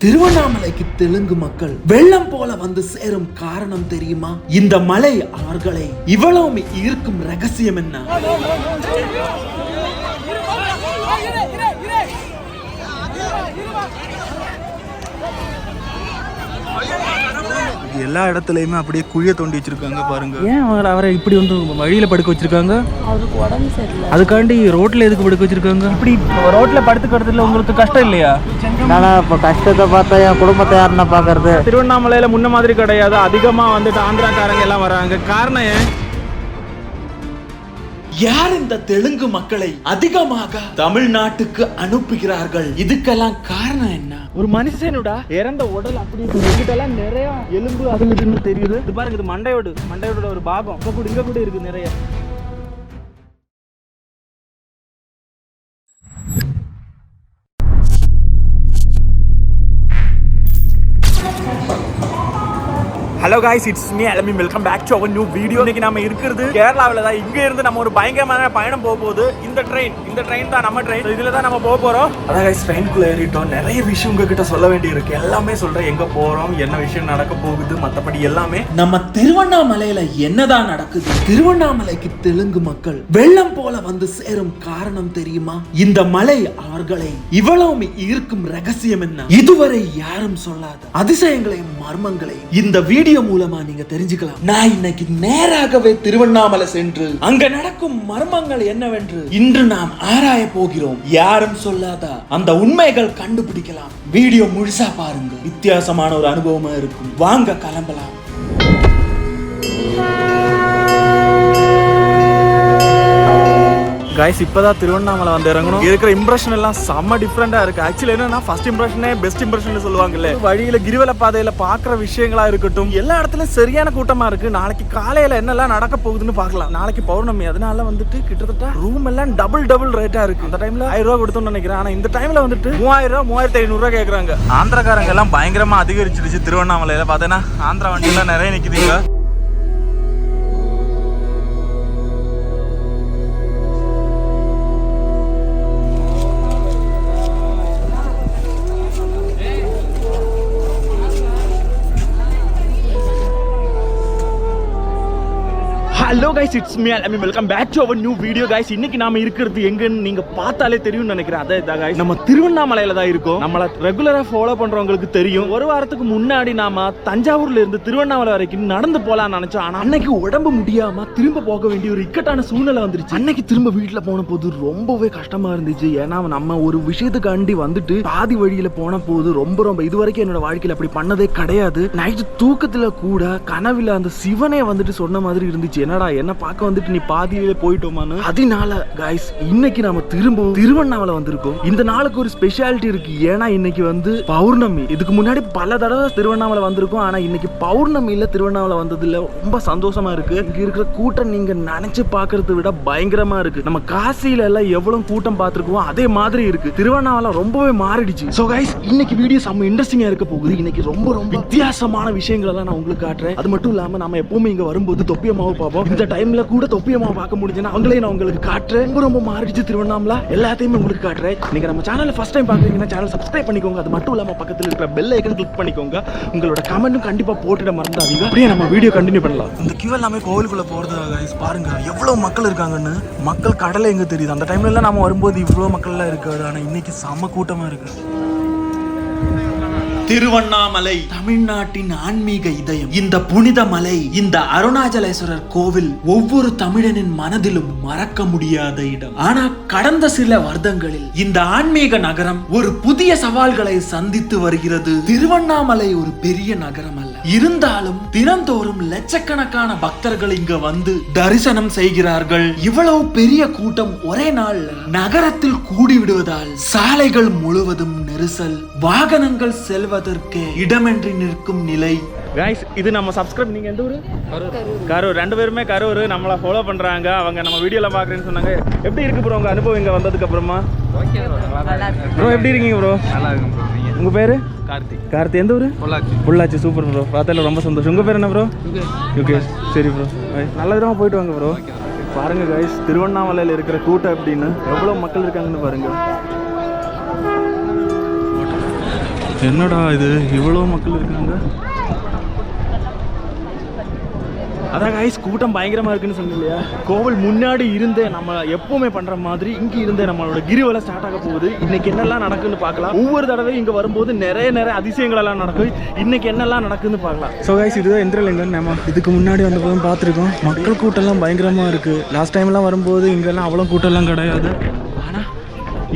திருவண்ணாமலைக்கு தெலுங்கு மக்கள் வெள்ளம் போல வந்து சேரும் காரணம் தெரியுமா? இந்த மலை அவர்களை இவ்வளவு ஈர்க்கும் ரகசியம் என்ன? எல்லா இடத்துலயுமே அப்படியே குழிய தோண்டி வச்சிருக்காங்க பாருங்க. ஏன் அவரை அவரை இப்படி வந்து வழியில படுக்க வச்சிருக்காங்க? அவருக்கு உடம்பு சரியில்லை. அதுக்காண்டி ரோட்ல எதுக்கு படுக்க வச்சிருக்காங்க? இப்படி ரோட்ல படுத்துக்கிறதுல உங்களுக்கு கஷ்டம் இல்லையா? நானா இப்போ கஷ்டத்தை பார்த்தா என் குடும்பத்தை யாருன்னா பார்க்கறது திருவண்ணாமலையில முன்ன மாதிரி கிடையாது. அதிகமா வந்துட்டு ஆந்திராக்காரங்க எல்லாம் வராங்க. காரணம் ஏன்? யார் இந்த தெலுங்கு மக்களை அதிகமாக தமிழ்நாட்டுக்கு அனுப்புகிறார்கள்? இதுக்கெல்லாம் காரணம் என்ன? ஒரு மனுஷனோட. இறந்த உடல் அப்படி எல்லாம் நிறைய எலும்பு அது தெரியுது. இது பாருங்க இது மண்டையோடு. மண்டையோட ஒரு பாகம் இங்க கூட இங்க கூட இருக்கு நிறைய. Hello guys it's me அலமி welcome back to our new video இன்னைக்கு நம்ம இருக்கிறது கேரளாவில் தான். இங்க இருந்து நம்ம ஒரு பயங்கரமான பயணம் போக போகுது. இந்த ட்ரெயின் இந்த ட்ரெயின் தான் நம்ம ட்ரெயின் இதில் தான் நம்ம போக போறோம். அதான் காய்ஸ் ட்ரெயின்குள்ளே ஏறிட்டோம். நிறைய விஷயம் உங்ககிட்ட சொல்ல வேண்டியிருக்கு. எல்லாமே சொல்கிறேன் எங்க போறோம் என்ன விஷயம் நடக்க போகுது மத்தபடி எல்லாமே. நம்ம திருவண்ணாமலையில என்னதான் நடக்குது? திருவண்ணாமலைக்கு தெலுங்கு மக்கள் வெள்ளம் போல வந்து சேரும் காரணம் தெரியுமா? இந்த மலை அவர்களை இவ்வளவு ஈர்க்கும் ரகசியம் என்ன? இதுவரை யாரும் சொல்லாத அதிசயங்களையும் மர்மங்களையும் இந்த வீடியோ மூலமா நீங்க தெரிஞ்சுக்கலாம். நான் இன்னைக்கு நேராகவே திருவண்ணாமலை சென்று அங்க நடக்கும் மர்மங்கள் என்னவென்று இன்று நாம் ஆராய போகிறோம். யாரும் சொல்லாத? அந்த உண்மைகள் கண்டுபிடிக்கலாம். வீடியோ முழுசா பாருங்க வித்தியாசமான ஒரு அனுபவமா இருக்கும். வாங்க கிளம்பலாம். கைஸ் இப்போ தான் திருவண்ணாமலை வந்து இறங்கணும். இருக்கிற இம்ப்ரெஷன் எல்லாம் செம்ம டிஃப்ரெண்டாக இருக்கு. ஆக்சுவலி என்னன்னா ஃபர்ஸ்ட் இம்ப்ரெஷனே பெஸ்ட் இம்ப்ரெஷன் சொல்லுவாங்கல்ல. வழியில கிரிவல பாதையில பாக்குற விஷயங்களா இருக்கட்டும் எல்லா இடத்துலயும் சரியான கூட்டமா இருக்கு. நாளைக்கு காலையில என்னெல்லாம் நடக்க போகுதுன்னு பார்க்கலாம். நாளைக்கு பௌர்ணமி அதனால வந்துட்டு கிட்டத்தட்ட ரூம் எல்லாம் டபுள் டபுள் ரேட்டா இருக்கு. அந்த டைம்ல ஆயிரம் ரூபாய் கொடுத்தோம்னு நினைக்கிறேன். ஆனா இந்த டைம்ல வந்துட்டு மூவாயிரம் ரூபாய் மூவாயிரத்தி ஐநூறு ரூபாய் கேக்குறாங்க. எல்லாம் பயங்கரமா அதிகரிச்சிருச்சு திருவண்ணாமலையில. பார்த்தேன்னா ஆந்திரா வண்டி எல்லாம் நிறைய நிக்குதுங்க. Hello guys it's me I mean welcome back to our new video guys இன்னைக்கு நாம இருக்கிறது எங்கன்னு நீங்க பார்த்தாலே தெரியும்னு நினைக்கிறேன். அதே தான் நம்ம திருவண்ணாமலையில தான் இருக்கோம். நம்மள ரெகுலரா ஃபாலோ பண்றவங்களுக்கு தெரியும். ஒரு வாரத்துக்கு முன்னாடி நாம தஞ்சாவூர்ல இருந்து திருவண்ணாமலை வரைக்கும் நடந்து போலாம்னு நினைச்சோம். ஆனா அன்னைக்கு உடம்பு முடியாம திரும்ப போக வேண்டிய ஒரு இக்கட்டான சூழ்நிலை வந்துருச்சு. அன்னைக்கு திரும்ப வீட்டுல போன போது ரொம்பவே கஷ்டமா இருந்துச்சு. ஏன்னா நம்ம ஒரு விஷயத்துக்காண்டி வந்துட்டு பாதி வழியில போன போது ரொம்ப ரொம்ப இது வரைக்கும் என்னோட வாழ்க்கையில அப்படி பண்ணதே கிடையாது. நைட்டு தூக்கத்துல கூட கனவுல அந்த சிவனே வந்துட்டு சொன்ன மாதிரி இருந்துச்சு. என்னடா என்ன பார்க்க வந்துட்டு நீ பாதியிலே போயிட்டோமான்னு? அதனால கைஸ் இன்னைக்கு நாம திரும்ப திருவண்ணாமலை வந்திருக்கோம். இந்த நாளுக்கு ஒரு ஸ்பெஷாலிட்டி இருக்கு. ஏன்னா இன்னைக்கு வந்து பௌர்ணமி. இதுக்கு முன்னாடி பல தடவை திருவண்ணாமலை வந்திருக்கோம். ஆனா இன்னைக்கு பௌர்ணமியில திருவண்ணாமலை வந்ததுல ரொம்ப சந்தோஷமா இருக்கு. இங்க இருக்கிற கூட்டம் நீங்க நினைச்சு பாக்குறத விட பயங்கரமா இருக்கு. நம்ம காசியில எல்லாம் எவ்வளவு கூட்டம் பார்த்துருக்கோம் அதே மாதிரி இருக்கு. திருவண்ணாமலை ரொம்பவே மாறிடுச்சு. சோ கைஸ் இன்னைக்கு வீடியோ செம்ம இன்ட்ரெஸ்டிங்கா இருக்க போகுது. இன்னைக்கு ரொம்ப ரொம்ப வித்தியாசமான விஷயங்கள் எல்லாம் நான் உங்களுக்கு காட்டுறேன். அது மட்டும் இல்லாம நம்ம எப்பவுமே இங்க வரும்போது தொப்பியமாவும் பார்ப்போம். இந்த டைம்ல கூட தொப்பியமா பார்க்க முடிஞ்சுன்னா அவங்களே நான் உங்களுக்கு காட்டுறேன். ரொம்ப ரொம்ப மாறிடுச்சு திருவண்ணாமலை. எல்லாத்தையுமே உங்களுக்கு காட்டுறேன். நீங்க நம்ம சேனலை ஃபர்ஸ்ட் டைம் பாக்குறீங்கன்னா சேனல் சப்ஸ்கிரைப் பண்ணிக்கோங்க. அது மட்டும் இல்லாம பக்கத்துல இருக்கிற பெல் ஐக்கன் கிளிக் பண்ணிக்கோங்க. உங்களோட கமெண்ட்டும் கண்டிப்பா போட்டுட மறந்துடாதீங்க. அப்படியே நம்ம வீடியோ கண்டினியூ பண்ணலாம். இந்த கியூ எல்லாமே கோவிலுக்குள்ள போறது பாருங்க எவ்வளவு மக்கள் இருக்காங்கன்னு. மக்கள் கடலை எங்க தெரியுது? அந்த டைம்ல எல்லாம் நாம வரும்போது இவ்வளவு மக்கள் எல்லாம் இருக்காது ஆனா இன்னைக்கு செம கூட்டமா இருக்கு. திருவண்ணாமலை. தமிழ்நாட்டின் ஆன்மீக இதயம். இந்த புனித மலை இந்த அருணாச்சலேஸ்வரர் கோவில் ஒவ்வொரு தமிழனின் மனதிலும் மறக்க முடியாத இடம். ஆனா கடந்த சில வருடங்களில் இந்த ஆன்மீக நகரம் ஒரு புதிய சவால்களை சந்தித்து வருகிறது. திருவண்ணாமலை ஒரு பெரிய நகரம் அல்ல. இருந்தாலும் தினந்தோறும் லட்சக்கணக்கான பக்தர்கள் இங்க வந்து தரிசனம் செய்கிறார்கள். இவ்வளவு பெரிய கூட்டம் ஒரே நாள்ல நகரத்தில் கூடி விடுவதால் சாலைகள் முழுவதும் நெரிசல் வாகனங்கள் செல்வதற்கு இடமின்றி நிற்கும் நிலை. கைஸ் இது நம்ம சப்ஸ்கிரைப் நீங்க எந்த ஊரு? கரூர். ரெண்டு பேருமே கரூர். நம்மளை ஃபாலோ பண்றாங்க. அவங்க நம்ம வீடியோல பாக்குறேன்னு சொன்னாங்க. எப்படி இருக்கு ப்ரோ உங்க அனுபவம் இங்க வந்ததுக்கு அப்புறமா? ப்ரோ எப்படி இருக்கீங்க ப்ரோ நல்லா இருக்கும் உங்க பேரு? கார்த்திக். கார்த்தி. எந்த ஊரு? பொள்ளாச்சி. பொள்ளாச்சி சூப்பர் ப்ரோ பார்த்தால ரொம்ப சந்தோஷம். உங்க பேர் என்ன ப்ரோ யுகேஷ் சரி ப்ரோ நல்ல விதமா போயிட்டு வாங்க ப்ரோ பாருங்க கைஸ் திருவண்ணாமலையில் இருக்கிற கூட்டம் எப்படின்னு எவ்வளோ மக்கள் இருக்காங்கன்னு பாருங்க. என்னடா இது? இவ்வளோ மக்கள் இருக்காங்க. அதான் கைஸ் கூட்டம் பயங்கரமா இருக்குன்னு இல்லையா கோவில் முன்னாடி இருந்தே நம்ம எப்பவுமே பண்ற மாதிரி இங்க இருந்தே நம்மளோட கிரிவலம் ஸ்டார்ட் ஆக போகுது. இன்னைக்கு என்னெல்லாம் நடக்குன்னு பார்க்கலாம். ஒவ்வொரு தடவையும் இங்க வரும்போது நிறைய நிறைய அதிசயங்கள் எல்லாம் நடக்கும். இன்னைக்கு என்னெல்லாம் நடக்குன்னு பார்க்கலாம். ஸோ கைஸ் இதுதான் இந்திரலிங்கம் நம்ம இதுக்கு முன்னாடி வந்தபோதும் பார்த்துருக்கோம். மக்கள் கூட்டம்லாம் பயங்கரமாக இருக்குது லாஸ்ட் டைம்லாம் வரும்போது இங்கெல்லாம் அவ்வளோ கூட்டம்லாம் கிடையாது.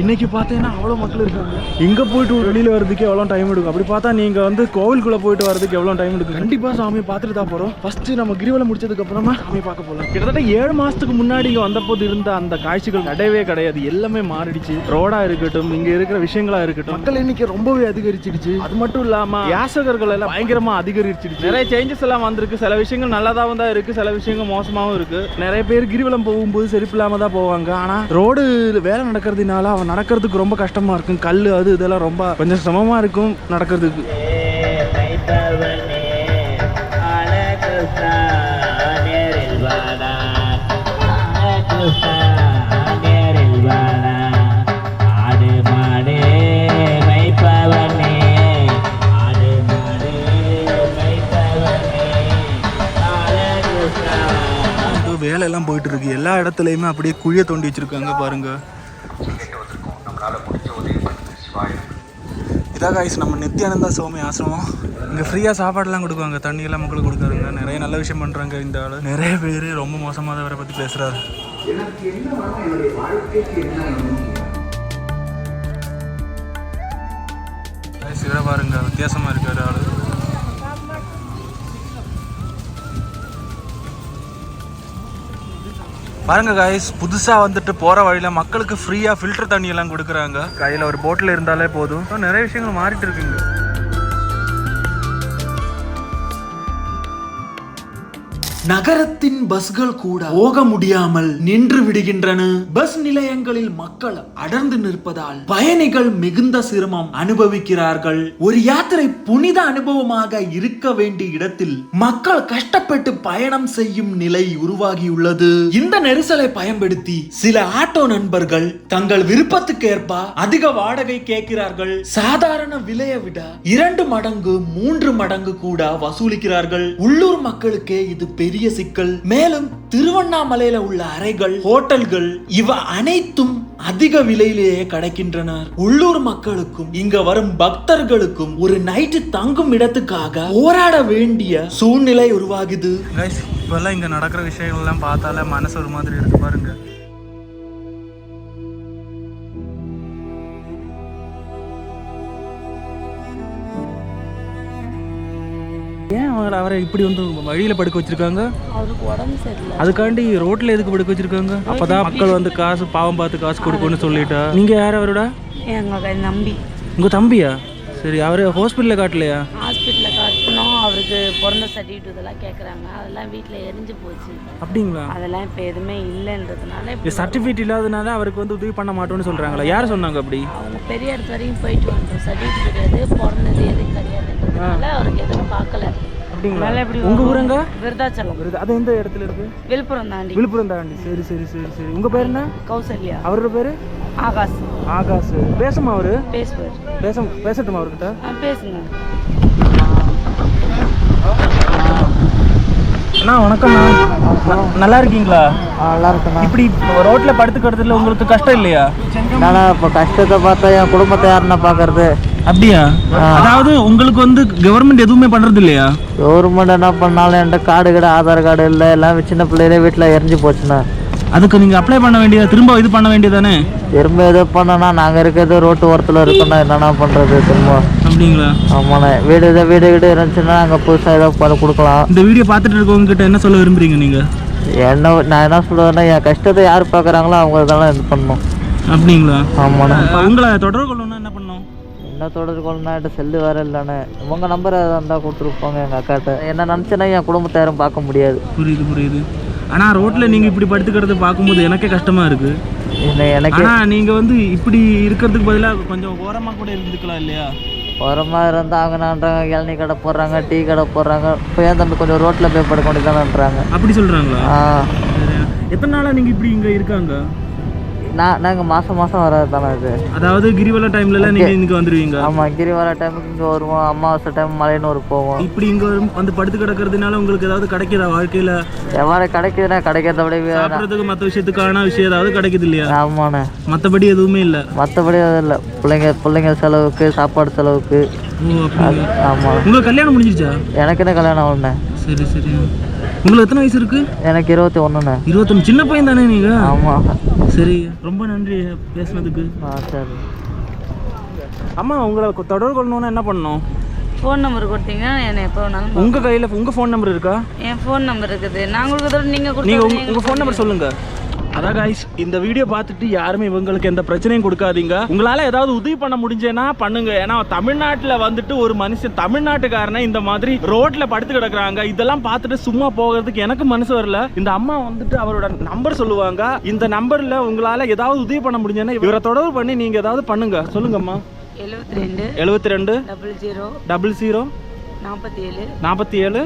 இன்றைக்கி இன்னைக்கு பார்த்தீங்கன்னா அவ்வளோ மக்கள் இருக்காங்க. இங்கே போயிட்டு வெளியில் வரதுக்கு எவ்வளோ டைம் எடுக்கும். அப்படி பார்த்தா நீங்கள் வந்து கோவிலுக்குள்ளே போயிட்டு வரதுக்கு எவ்வளோ டைம் எடுக்கும்? கண்டிப்பாக சாமியை பார்த்துட்டு தான் போகிறோம் ஃபஸ்ட்டு நம்ம கிரிவலம் முடிச்சதுக்கப்புறமா சாமியை பார்க்க போகலாம் கிட்டத்தட்ட ஏழு மாதத்துக்கு முன்னாடி இங்கே வந்தபோது இருந்த அந்த காட்சிகள் கிடையவே கிடையாது. எல்லாமே மாறிடுச்சு. ரோடாக இருக்கட்டும் இங்கே இருக்கிற விஷயங்களாக இருக்கட்டும் மக்கள் எண்ணிக்கை ரொம்பவே அதிகரிச்சிடுச்சு. அது மட்டும் இல்லாமல் யாசகர்கள் எல்லாம் பயங்கரமாக அதிகரிச்சிடுச்சு. நிறைய சேஞ்சஸ் எல்லாம் வந்திருக்கு. சில விஷயங்கள் நல்லதாகவும் தான் இருக்குது சில விஷயங்கள் மோசமாகவும் இருக்குது நிறைய பேர் கிரிவலம் போகும்போது செருப்பு இல்லாமல் தான் போவாங்க. ஆனால் ரோடு வேலை நடக்கிறதுனால அவன் நடக்கிறதுக்கு ரொம்ப கஷ்டமாக இருக்கும். கல் அது இதெல்லாம் ரொம்ப கொஞ்சம் சிரமமாக இருக்கும் நடக்கிறதுக்கு. இது வேலையெல்லாம் போயிட்டு இருக்கு. எல்லா இடத்துலையுமே அப்படியே குழியை தோண்டி வச்சிருக்காங்க பாருங்க. இதான் காய்ஸ் நம்ம நித்யானந்தா சுவாமி ஆசிரமம். இங்கே ஃப்ரீயாக சாப்பாடுலாம் கொடுக்குவாங்க தண்ணி எல்லாம் மக்களுக்கு கொடுக்குறாங்க. நிறைய நல்ல விஷயம் பண்ணுறாங்க இந்த ஆள். நிறைய பேர் ரொம்ப மோசமாக தான் அவரை பற்றி பேசுகிறாரு இவரை பாருங்க. வித்தியாசமாக இருக்கார் ஆள். பாருங்க காய்ஸ் புதுசா வந்துட்டு போற வழியில மக்களுக்கு ஃப்ரீயா ஃபில்டர் தண்ணி எல்லாம் கொடுக்குறாங்க. கையில ஒரு போட்டில் இருந்தாலே போதும். நிறைய விஷயங்கள் மாறிட்டு இருக்குங்க. நகரத்தின் பஸ்கள் கூட போக முடியாமல் நின்று விடுகின்றன. பஸ் நிலையங்களில் மக்கள் அடர்ந்து நிற்பதால் பயணிகள் மிகுந்த சிரமம் அனுபவிக்கிறார்கள். ஒரு யாத்திரை புனித அனுபவமாக இருக்க வேண்டிய இடத்தில் மக்கள் கஷ்டப்பட்டு பயணம் செய்யும் நிலை உருவாகியுள்ளது. இந்த நெரிசலை பயன்படுத்தி சில ஆட்டோ நண்பர்கள் தங்கள் விருப்பத்துக்கேற்ப அதிக வாடகை கேட்கிறார்கள். சாதாரண விலையை விட இரண்டு மடங்கு மூன்று மடங்கு கூட வசூலிக்கிறார்கள். உள்ளூர் மக்களுக்கே இது பெரிய பெரிய சிக்கல். மேலும் திருவண்ணாமலையில உள்ள அறைகள் ஹோட்டல்கள் இவ அனைத்தும் அதிக விலையிலேயே கிடைக்கின்றன. உள்ளூர் மக்களுக்கும் இங்க வரும் பக்தர்களுக்கும் ஒரு நைட்டு தங்கும் இடத்துக்காக போராட வேண்டிய சூழ்நிலை உருவாகுது. இப்பெல்லாம் இங்க நடக்கிற விஷயங்கள் எல்லாம் பார்த்தாலே மனசு ஒரு மாதிரி இருக்கு பாருங்க. ஏன் அவரை அவரை இப்படி வந்து வழியில படுக்க வச்சிருக்காங்க? அவருக்கு உடம்பு சரியில்லை. அதுக்காண்டி ரோட்ல எதுக்கு படுக்க வச்சிருக்காங்க? அப்பதான் மக்கள் வந்து காசு பாவம் பார்த்து காசு கொடுக்கணும்னு சொல்லிட்டா. நீங்க யார் அவரோட? எங்க நம்பி உங்க தம்பியா? சரி அவரு ஹாஸ்பிட்டல்ல காட்டலையா? ஹாஸ்பிட்டலில் காட்டினோம் அவருக்கு பிறந்த சர்டிஃபிகேட் இதெல்லாம் கேட்குறாங்க அதெல்லாம் வீட்டில் எரிஞ்சு போச்சு. அப்படிங்களா? அதெல்லாம் இப்போ எதுவுமே இல்லைன்றதுனால இப்ப சர்டிஃபிகேட் இல்லாதனால அவருக்கு வந்து உதவி பண்ண மாட்டோம்னு சொல்றாங்களா? யார் சொன்னாங்க அப்படி? அவங்க பெரிய இடத்து வரைக்கும் போயிட்டு வந்தோம் சர்டிஃபிகேட் கிடையாது. பிறந்தது எதுவும் கிடையாதுன்றதுனால அவருக்கு எதுவும் பார்க்கல. அப்படிங்களா? அதனால எப்படி உங்க? ஊருங்க? விருதாச்சலம். அது எந்த இடத்துல இருக்கு? விழுப்புரம் தாண்டி. விழுப்புரம் தாண்டி. சரி சரி சரி சரி. உங்க பேர் என்ன? கௌசல்யா. அவரோட பேரு? ஆகாஷ். ஆகாஷ். பேசுமா அவரு? பேசுவார். பேச பேசட்டுமா அவர்கிட்ட? பேசுங்க. அண்ணா வணக்கம்ண்ணா நல்லா இருக்கீங்களா? நல்லா இருக்குண்ணா இப்படி ரோட்ல படுத்துக்கிறதுல உங்களுக்கு கஷ்டம் இல்லையா? என்னண்ணா இப்போ கஷ்டத்தை பார்த்தா என் குடும்பத்தை யாருண்ணா பார்க்கறது அப்படியா? அதாவது உங்களுக்கு வந்து கவர்மெண்ட் எதுவுமே பண்றது இல்லையா கவர்மெண்ட் என்ன பண்ணாலும் என்கிட்ட கார்டு கடை ஆதார் கார்டு இல்லை எல்லாம் சின்ன பிள்ளையிலே வீட்டில் எரிஞ்சு போச்சுண்ணா. அதுக்கு நீங்க அப்ளை பண்ண வேண்டியது? திரும்ப இது பண்ண வேண்டியதானே? திரும்ப எது பண்ணனா நாங்கள் இருக்கிறது ரோட்டு ஓரத்தில் இருக்கோண்ணா. என்னண்ணா பண்ணுறது திரும்ப? அப்படிங்களா? ஆமாண்ணே. வீடு இதை வீடு வீடு இருந்துச்சுன்னா அங்கே புதுசாக ஏதோ பல கொடுக்கலாம். இந்த வீடியோ பார்த்துட்டு இருக்கவங்க கிட்ட என்ன சொல்ல விரும்புறீங்க நீங்க? என்ன நான் என்ன சொல்லுவேன்னா என் கஷ்டத்தை யார் பார்க்குறாங்களோ அவங்க இதெல்லாம் இது பண்ணணும். அப்படிங்களா? ஆமாண்ணா. உங்களை தொடர்பு கொள்ளணும்னா என்ன பண்ணணும்? என்ன தொடர்பு கொள்ளனா என்கிட்ட செல்லு வேற இல்லைண்ணே. உங்கள் நம்பர் இருந்தால் கொடுத்துருப்பாங்க எங்கள் அக்காட்ட. என்ன நினச்சேன்னா என் குடும்பத்தை யாரும் பார்க்க முடியாது. புரியுது புரியுது. ஆனா ரோட்ல நீங்க இப்படி படுத்துக்கிறத பார்க்கும்போது எனக்கே கஷ்டமா இருக்கு. இல்லை எனக்கு ஆனா நீங்க வந்து இப்படி இருக்கிறதுக்கு பதிலா கொஞ்சம் ஓரமா கூட இருந்துக்கலாம் இல்லையா? ஓரமாக இருந்தால் அவங்கனான்றாங்க இளநீ கடை போடுறாங்க டீ கடை போடுறாங்க. இப்போ ஏன் தம்பி கொஞ்சம் ரோட்டில் போய் படுக்க வேண்டியதானன்றாங்க அப்படி சொல்றாங்களா? ஆ. எத்தனை நாளா நீங்க இப்படி இங்க இருக்காங்க? நான் நாங்கள் மாதம் மாதம் வர்றது தானே இது அதாவது கிரிவல டைம்ல எல்லாம் நீங்க இங்க வந்துருவீங்க? ஆமாம் கிரி வர டைமுக்கு இங்கே வருவோம். அமாவாசை டைம் மலையனூர் போவோம். இப்படி இங்க வரும் வந்து படுத்து கிடக்கிறதுனால உங்களுக்கு ஏதாவது கிடைக்குதா வாழ்க்கையில? எவ்வாறு கிடைக்குதுன்னா கிடைக்கிறத விட சாப்பிட்றதுக்கு மற்ற விஷயத்துக்கான விஷயம் ஏதாவது கிடைக்குது இல்லையா? ஆமாண்ணே. மற்றபடி எதுவுமே இல்லை? மற்றபடி அது இல்லை. பிள்ளைங்க பிள்ளைங்க செலவுக்கு சாப்பாடு செலவுக்கு. ஆமாம் உங்களுக்கு கல்யாணம் முடிஞ்சிருச்சா எனக்கு என்ன கல்யாணம் ஆகணுண்ணே சரி சரி. உங்களுக்கு எத்தனை வயசு இருக்கு? எனக்கு இருபத்தி ஒன்றுண்ணே இருபத்தொன்று சின்ன பையன் தானே நீங்க ஆமாம் சரி ரொம்ப நன்றி பேசுனதுக்கு. ஆ சரி. அம்மா உங்களை தொடர்பு கொள்ளணும்னா என்ன பண்ணணும்? ஃபோன் நம்பர் கொடுத்தீங்கன்னா என்னை எப்போ வேணாலும் உங்க கையில உங்க ஃபோன் நம்பர் இருக்கா? என் ஃபோன் நம்பர் இருக்குது. நான் கொடுக்கறதோட நீங்கள் நீங்க கொடுத்தா உங்க- உங்க ஃபோன் நம்பர் சொல்லுங்க. அதான் காய்ஸ் இந்த வீடியோ பார்த்துட்டு யாருமே இவங்களுக்கு எந்த பிரச்சனையும் கொடுக்காதீங்க. உங்களால ஏதாவது உதவி பண்ண முடிஞ்சேன்னா பண்ணுங்க. ஏன்னா தமிழ்நாட்டுல வந்துட்டு ஒரு மனுஷன் தமிழ்நாட்டுக்காரனை இந்த மாதிரி ரோட்ல படுத்து கிடக்குறாங்க. இதெல்லாம் பார்த்துட்டு சும்மா போகிறதுக்கு எனக்கு மனசு வரல. இந்த அம்மா வந்துட்டு அவரோட நம்பர் சொல்லுவாங்க. இந்த நம்பர்ல உங்களால ஏதாவது உதவி பண்ண முடிஞ்சேன்னா இவரை தொடர்பு பண்ணி நீங்க ஏதாவது பண்ணுங்க. சொல்லுங்கம்மா. எழுபத்தி ரெண்டு எழுபத்தி ரெண்டு டபுள் ஜீரோ டபுள் ஜீரோ நாற்பத்தி ஏழு நாற்பத்தி ஏழு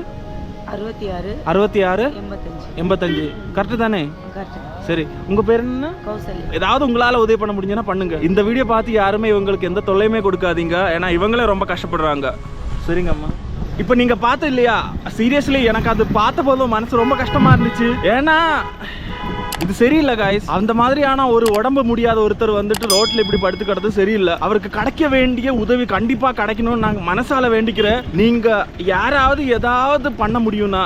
அறுபத்தி ஆறு அறுபத்தி ஆறு எண்பத்தஞ்சு. எண்பத்தஞ்சு. கரெக்டு தானே? கரெக்ட் சரி உங்க பேர் என்ன? கௌசல்யா. ஏதாவது உங்களால உதவி பண்ண முடிஞ்சுன்னா பண்ணுங்க. இந்த வீடியோ பார்த்து யாருமே இவங்களுக்கு எந்த தொல்லையுமே கொடுக்காதீங்க. ஏன்னா இவங்களே ரொம்ப கஷ்டப்படுறாங்க. சரிங்க அம்மா இப்போ நீங்க பார்த்து இல்லையா? சீரியஸ்லி எனக்கு அது பார்த்த போதும் மனசு ரொம்ப கஷ்டமா இருந்துச்சு. ஏன்னா இது சரியில்லை காய்ஸ் அந்த மாதிரியான ஒரு உடம்பு முடியாத ஒருத்தர் வந்துட்டு ரோட்ல இப்படி படுத்து கிடது சரியில்லை. அவருக்கு கிடைக்க வேண்டிய உதவி கண்டிப்பா கிடைக்கணும்னு நாங்க மனசால வேண்டிக்கிறேன். நீங்க யாராவது ஏதாவது பண்ண முடியும்னா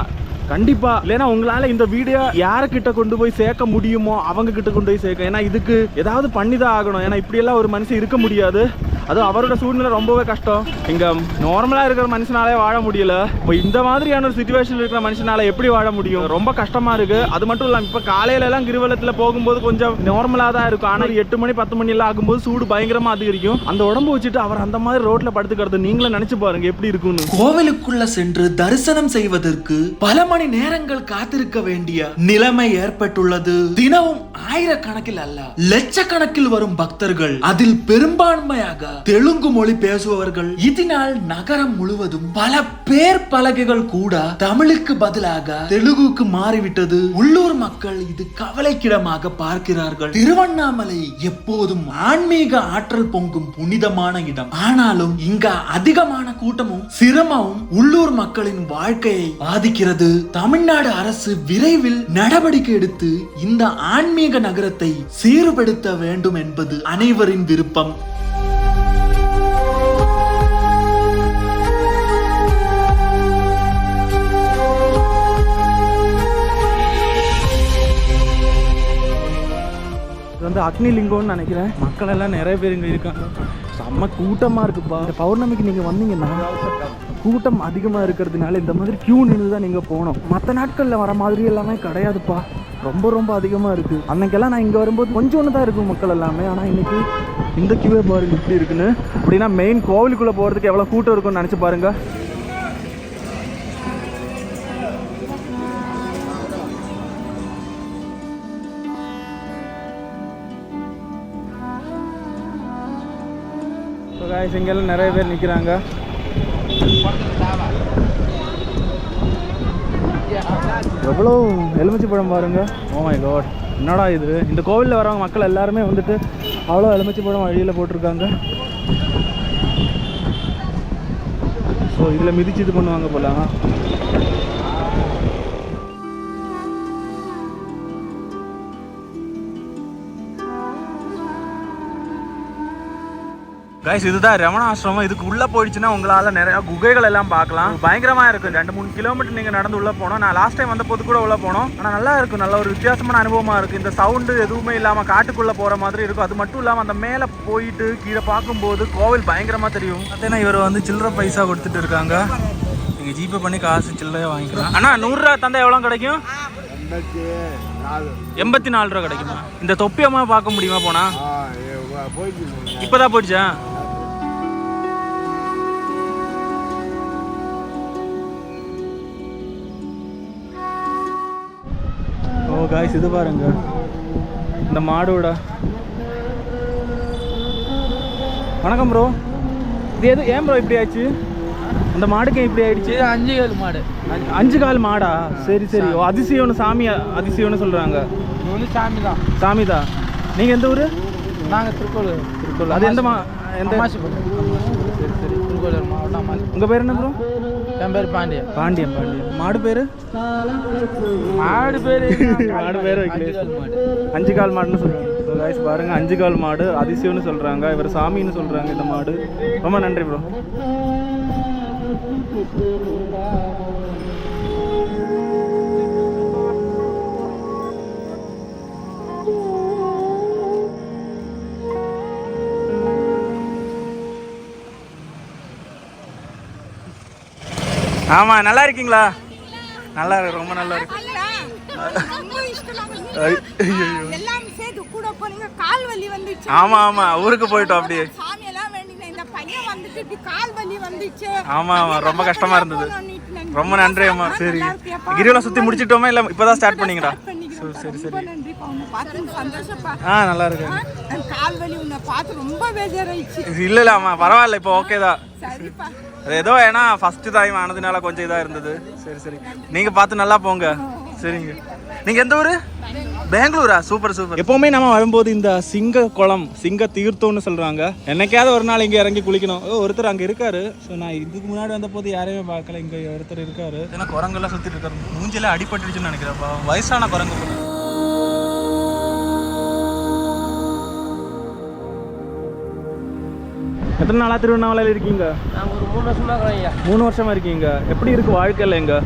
கண்டிப்பா. இல்லைன்னா உங்களால இந்த வீடியோ யாருக்கிட்ட கொண்டு போய் சேர்க்க முடியுமோ அவங்க கிட்ட கொண்டு போய் சேர்க்க. ஏன்னா இதுக்கு ஏதாவது பண்ணிதான் ஆகணும். ஏன்னா இப்படி எல்லாம் ஒரு மனுஷன் இருக்க முடியாது. அதுவும் அவரோட சூழ்நிலை ரொம்பவே கஷ்டம். இங்கே நார்மலாக இருக்கிற மனுஷனாலே வாழ முடியல. இப்போ இந்த மாதிரியான ஒரு சுச்சுவேஷனில் இருக்கிற மனுஷனால எப்படி வாழ முடியும்? ரொம்ப கஷ்டமா இருக்குது அது மட்டும் இல்லாம இப்போ காலையிலலாம் கிருவலத்தில் போகும்போது கொஞ்சம் நார்மலாக தான் இருக்கும். ஆனால் எட்டு மணி பத்து மணிலாம் ஆகும்போது சூடு பயங்கரமாக அதிகரிக்கும். அந்த உடம்பு வச்சுட்டு அவர் அந்த மாதிரி ரோட்டில் படுத்துக்கிறது நீங்களும் நினச்சி பாருங்க எப்படி இருக்கும்னு. கோவிலுக்குள்ள சென்று தரிசனம் செய்வதற்கு பல மணி நேரங்கள் காத்திருக்க வேண்டிய நிலைமை ஏற்பட்டுள்ளது. தினமும் ஆயிரக்கணக்கில் அல்ல லட்சக்கணக்கில் வரும் பக்தர்கள் அதில் பெரும்பான்மையாக தெலுங்கு மொழி பேசுபவர்கள். இதனால் நகரம் முழுவதும் பல பேர் பலகைகள் கூட தமிழுக்கு பதிலாக தெலுங்குக்கு மாறிவிட்டது. உள்ளூர் மக்கள் இது கவலைக்கிடமாக பார்க்கிறார்கள். திருவண்ணாமலை எப்போதும் ஆன்மீக ஆற்றல் பொங்கும் புனிதமான இடம். ஆனாலும் இங்க அதிகமான கூட்டமும் சிரமமும் உள்ளூர் மக்களின் வாழ்க்கையை பாதிக்கிறது. தமிழ்நாடு அரசு விரைவில் நடவடிக்கை எடுத்து இந்த ஆன்மீக நகரத்தை சீர்படுத்த வேண்டும் என்பது அனைவரின் விருப்பம். வந்து அக்னி லிங்கம்னு நினைக்கிறேன். மக்கள் எல்லாம் நிறைய பேர் இங்கே இருக்காங்க. செம்ம கூட்டமாக இருக்குப்பா. இந்த பௌர்ணமிக்கு நீங்கள் வந்தீங்கன்னா கூட்டம் அதிகமாக இருக்கிறதுனால இந்த மாதிரி கியூ நின்று தான் நீங்கள் போகணும். மற்ற நாட்களில் வர மாதிரி எல்லாமே கிடையாதுப்பா. ரொம்ப ரொம்ப அதிகமாக இருக்குது அன்னைக்கெல்லாம் நான் இங்கே வரும்போது கொஞ்சோண்டு தான் இருக்கும் மக்கள் எல்லாமே. ஆனால் இன்றைக்கி இந்த கியூவே பாருங்கள் இப்படி இருக்குன்னு. அப்படின்னா மெயின் கோவிலுக்குள்ளே போகிறதுக்கு எவ்வளோ கூட்டம் இருக்கும்னு நினச்சி பாருங்கள் ஸோ இங்கெல்லாம் நிறைய பேர் நிற்கிறாங்க எவ்வளோ எலுமிச்சை பழம் பாருங்க. ஓ மை காட் என்னடா இது? இந்த கோவிலில் வரவங்க மக்கள் எல்லாருமே வந்துட்டு அவ்வளோ எலுமிச்சை பழம் வழியில் போட்டிருக்காங்க. ஸோ இதில் மிதிச்சு இது பண்ணுவாங்க போல. கைஸ் இதுதான் ரமண ஆசிரமம். இதுக்கு உள்ள போயிடுச்சுன்னா உங்களால நிறைய குகைகள் எல்லாம் பார்க்கலாம். பயங்கரமா இருக்கும். ரெண்டு மூணு கிலோமீட்டர் நீங்க நடந்து உள்ள போனோம். நான் லாஸ்ட் டைம் வந்த போது கூட உள்ள போனோம். ஆனா நல்லா இருக்கும். நல்ல ஒரு வித்தியாசமான அனுபவமா இருக்கு இந்த சவுண்டு எதுவுமே இல்லாம காட்டுக்குள்ள போற மாதிரி இருக்கும். அது மட்டும் இல்லாம அந்த மேல போயிட்டு கீழே பார்க்கும்போது கோவில் பயங்கரமா தெரியும். பார்த்தீங்கன்னா இவர் வந்து சில்லற பைசா கொடுத்துட்டு இருக்காங்க. நீங்க ஜிபே பண்ணி காசு சில்லறையா வாங்கிக்கலாம். அண்ணா நூறுரூவா தந்தா எவ்வளோ கிடைக்கும்? எண்பத்தி நாலு ரூபா கிடைக்குமா? இந்த தொப்பியம்மா பார்க்க முடியுமா போனா? இப்பதான் போயிடுச்சா? காய்ஸ் இது பாருங்க. இந்த மாடோட. வணக்கம் ப்ரோ இது எது ஏன் ப்ரோ இப்படி ஆச்சு? அந்த மாடுக்கு இப்படி ஆயிடுச்சு? அஞ்சு ஏழு மாடு. அஞ்சு- கால் மாடா? சரி சரி. அதிசயம்னு சாமி அதிசயம்னு சொல்றாங்க. சாமி தான் சாமி தான் நீங்க எந்த ஊரு? நாங்கள் திருக்கோளூர். திருக்கோள் அது எந்த மா எந்த சரி சரி. திருக்கோளூர் மாவட்டம் உங்க பேர் என்ன ப்ரோ என் பேர் பாண்டியன். பாண்டியன் பாண்டியன். மாடு பேரு? மாடு பேர் மாடு பேர் அஞ்சு கால் மாடுன்னு சொல்றாங்க. ஸோ கைஸ் பாருங்க அஞ்சு கால் மாடு அதிசயம்னு சொல்றாங்க. இவர் சாமின்னு சொல்றாங்க இந்த மாடு. ரொம்ப நன்றி ப்ரோ ஆமா நல்லா இருக்கீங்களா? நல்லா இருக்கு ரொம்ப நல்லா இருக்கு. ஆமா ஆமா ஊருக்கு போயிட்டோம் அப்படியே. ஆமா ஆமா ரொம்ப கஷ்டமா இருந்தது. ரொம்ப நன்றி அம்மா. சரி. கிரிவலம் சுத்தி முடிச்சிட்டோமா? இல்ல இப்பதான் ஸ்டார்ட் பண்ணீங்களா? சரி சரி ஆ நல்லா இருக்கு கால் வலி உன்னை பார்த்து ரொம்ப பேஜாராயிடுச்சு. இல்ல இல்ல அம்மா பரவாயில்ல இப்போ ஓகே தான். அது ஏதோ ஏன்னா ஃபர்ஸ்ட் டைம் ஆனதுனால கொஞ்சம் இதா இருந்தது. சரி சரி. நீங்க பார்த்து நல்லா போங்க. சரிங்க. நீங்க எந்த ஊரு? பெங்களூரா? Super super. எப்பவுமே நம்ம வரும்போது இந்த சிங்க குளம் சிங்க தீர்த்தம்னு சொல்றாங்க. என்னைக்காவது ஒரு நாள் இங்க இறங்கி குளிக்கணும். ஓ, ஒருத்தர் அங்க இருக்காரு. ஸோ நான் இதுக்கு முன்னாடி வந்த போது யாரையுமே பார்க்கல. இங்க ஒருத்தர் இருக்காரு. ஏன்னா குரங்கெல்லாம் சுத்திட்டு இருக்காரு. மூஞ்சில அடிபட்டுருச்சுன்னு நினைக்கிறேன்ப்பா வயசான குரங்கு. எத்தனை நாளா திருவண்ணாமலையில் இருக்கீங்க? ஒரு மூணு வருஷமாக ஐயா. மூணு வருஷமா இருக்கீங்க. எப்படி இருக்கு வாழ்க்கையில் எங்க?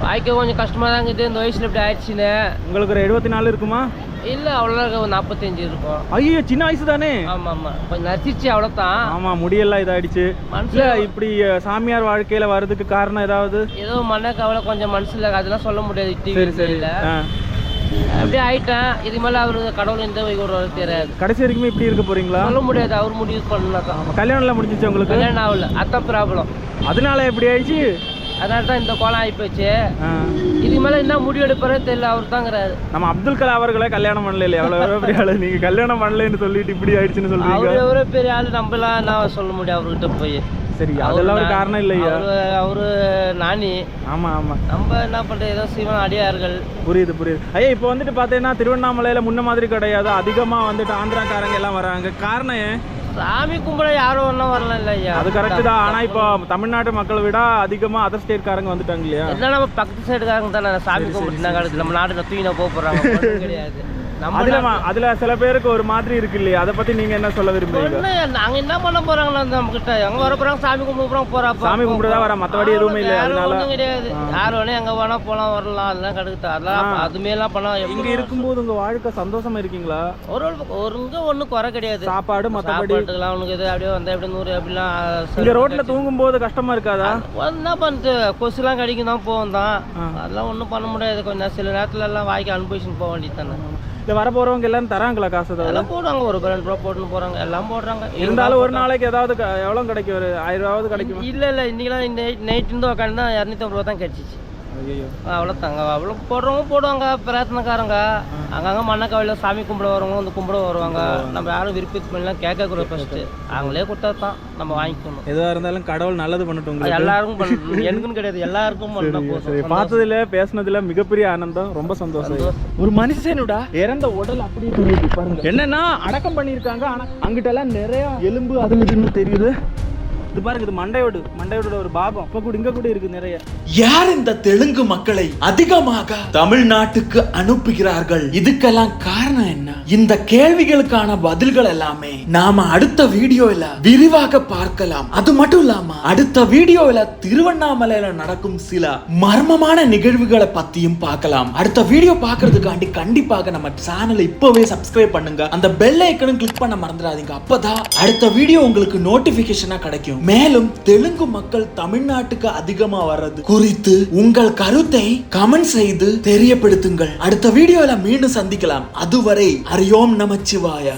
வாழ்க்கை கொஞ்சம் கஷ்டமாக தான் இருக்குது. இந்த வயசில் இப்படி ஆயிடுச்சுன்னு. உங்களுக்கு ஒரு எழுபத்தி நாலு இருக்குமா? இல்லை அவ்வளோ நாற்பத்தஞ்சு இருக்கும். ஐயோ சின்ன வயசு தானே? ஆமாம் ஆமாம் கொஞ்சம் நசிச்சு அவ்வளோதான் ஆமா முடியெல்லாம் இதாயிடுச்சு. மனசுல- இப்படி சாமியார் வாழ்க்கையில வர்றதுக்கு காரணம் ஏதாவது? ஏதோ மன கவலை கொஞ்சம் மனசில் அதெல்லாம் சொல்ல முடியாது. சரி சரி. அப்படியே ஆயிட்டேன் இது மேலே அவர் கடவுள் எந்த ஒரு தெரியாது. கடைசி வரைக்குமே இப்படி இருக்க போறீங்களா? சொல்ல முடியாது அவர் முடிவு பண்ணலாம் தான் ஆமா, கல்யாணம் எல்லாம் முடிஞ்சிச்சு உங்களுக்கு? கல்யாணம் ஆகல அதான் ப்ராப்ளம் அதனால எப்படி ஆயிடுச்சு? அதனால தான் இந்த கோலம் ஆகி போச்சு. இதுக்கு மேலே என்ன முடிவு எடுப்பாரே தெரியல அவர் தாங்கிறாரு. நம்ம அப்துல் கலாம் அவர்களே கல்யாணம் பண்ணல இல்லையா எவ்வளவு பெரிய ஆளு? நீங்க கல்யாணம் பண்ணலன்னு சொல்லிட்டு இப்படி ஆயிடுச்சுன்னு சொல்றீங்க. அவர் எவ்வளோ பெரிய ஆள் நம்மளாம் என்ன சொல்ல முடியும் அவர்கிட்ட போய்? சரி அதெல்லாம் ஒரு காரணம் இல்லையா? அவரு நானி ஆமா ஆமா. நம்ம என்ன பண்றது? ஏதோ சிவன் அடியார்கள். புரியுது புரியுது. ஐயா இப்போ வந்துட்டு பார்த்தீங்கன்னா திருவண்ணாமலையில முன்ன மாதிரி கிடையாது. அதிகமா வந்துட்டு ஆந்திராக்காரங்க எல்லாம் வராங்க. காரணம் ஏன்? சாமி கும்பிட யாரும் ஒன்றும் வரலாம் இல்ல ஐயா. அது கரெக்ட் தான். ஆனா இப்போ தமிழ்நாட்டு மக்களை விட அதிகமா அதர் ஸ்டேட்காரங்க வந்துட்டாங்க இல்லையா? எல்லாம் நம்ம பக்கத்து சைடுக்காரங்க தானே? சாமி கும்பிட்டு நம்ம நாட்டுல தூக்கின போக போறாங்க. ஒண்ணும் கிடையாது. அதுல அதுல சில பேருக்கு ஒரு மாதிரி இருக்கு இல்லையா? அதை பத்தி நீங்க என்ன சொல்ல விரும்புறீங்க? நாங்க என்ன பண்ண போறாங்களா நம்ம கிட்ட எங்க வர போறாங்க சாமி கும்பிட போறாங்க போறாப்ப சாமி கும்பிடுறதா வர மத்தபடி எதுவுமே இல்லை அதனால கிடையாது. யார் வேணா எங்க வேணா போலாம் வரலாம் அதெல்லாம் கடுக்குது அதெல்லாம் அதுமே எல்லாம் பண்ணா இங்க இருக்கும்போது உங்க வாழ்க்கை சந்தோஷமா இருக்கீங்களா? ஒரு ஒருங்க ஒண்ணும் குறை கிடையாது. சாப்பாடு மத்தபடி உனக்கு இது அப்படியே வந்தா எப்படி நூறு அப்படிலாம் இங்க ரோட்ல தூங்கும் போது கஷ்டமா இருக்காதா? என்ன பண்ணிட்டு கொசுலாம் கடிக்கும் தான் போவோம் தான் அதெல்லாம் ஒன்றும் பண்ண முடியாது. கொஞ்சம் சில நேரத்துல எல்லாம் வாய்க்கு அனுபவிச்சுன்னு போக வேண்டியது தானே இல்ல வர போறவங்க எல்லாரும் தராங்களா காசு எல்லாம் போடுறாங்க ஒரு ரெண்டு ரூபா போட்டுன்னு போறாங்க எல்லாம் போடுறாங்க. இருந்தாலும் ஒரு நாளைக்கு ஏதாவது எவ்வளவு கிடைக்கும்? ஒரு ஆயிரம் ரூபாவது கிடைக்குமா? இல்ல இல்ல இன்னைக்கெல்லாம் நைட் நைட் இருந்து உட்காந்து தான் இரநூத்தி ரூபா தான் கிடைச்சிச்சு. அவ்வளோ தாங்க அவ்வளோ போடுறவங்க போடுவாங்க பிரார்த்தனைக்காரங்க. அங்கங்க மண்ணக்காவையில் சாமி கும்பிட வரவங்க வந்து கும்பிட வருவாங்க. நம்ம யாரும் விருப்பத்து பண்ணலாம் கேட்கக்கூடாது ஃபர்ஸ்ட் அவங்களே கொடுத்தா தான் நம்ம வாங்கிக்கணும். எதுவா இருந்தாலும் கடவுள் நல்லது பண்ணட்டும் எல்லாருக்கும் பண்ணணும் எனக்குன்னு கிடையாது எல்லாருக்கும் பார்த்ததுல பேசுனதுல மிகப்பெரிய ஆனந்தம் ரொம்ப சந்தோஷம் ஒரு மனுஷனுடா இறந்த உடல் அப்படியே தெரியுது பாருங்க. என்னன்னா அடக்கம் பண்ணியிருக்காங்க ஆனா அங்கிட்ட எல்லாம் நிறைய எலும்பு அதுல தெரியுது. இது பாருங்க இது மண்டையோடு மண்டையோட ஒரு பாகம். அப்ப கூட இங்க கூட இருக்கு நிறைய. யார் இந்த தெலுங்கு மக்களை அதிகமாக தமிழ்நாட்டுக்கு அனுப்புகிறார்கள்? இதுக்கெல்லாம் காரணம் என்ன? இந்த கேள்விகளுக்கான பதில்கள் எல்லாமே நாம அடுத்த வீடியோல விரிவாக பார்க்கலாம். அது மட்டும் இல்லாம அடுத்த வீடியோல திருவண்ணாமலையில நடக்கும் சில மர்மமான நிகழ்வுகளை பத்தியும் பார்க்கலாம். அடுத்த வீடியோ பாக்குறதுக்காண்டி கண்டிப்பாக நம்ம சேனலை இப்பவே சப்ஸ்கிரைப் பண்ணுங்க. அந்த பெல் ஐக்கனும் கிளிக் பண்ண மறந்துடாதீங்க. அப்பதான் அடுத்த வீடியோ உங்களுக்கு நோட்டிபிகேஷனா கிடைக்கும். மேலும் தெலுங்கு மக்கள் தமிழ்நாட்டுக்கு அதிகமா வர்றது குறித்து உங்கள் கருத்தை கமெண்ட் செய்து தெரியப்படுத்துங்கள். அடுத்த வீடியோல மீண்டும் சந்திக்கலாம். அதுவரை ஹரியோம் நமச்சிவாயா.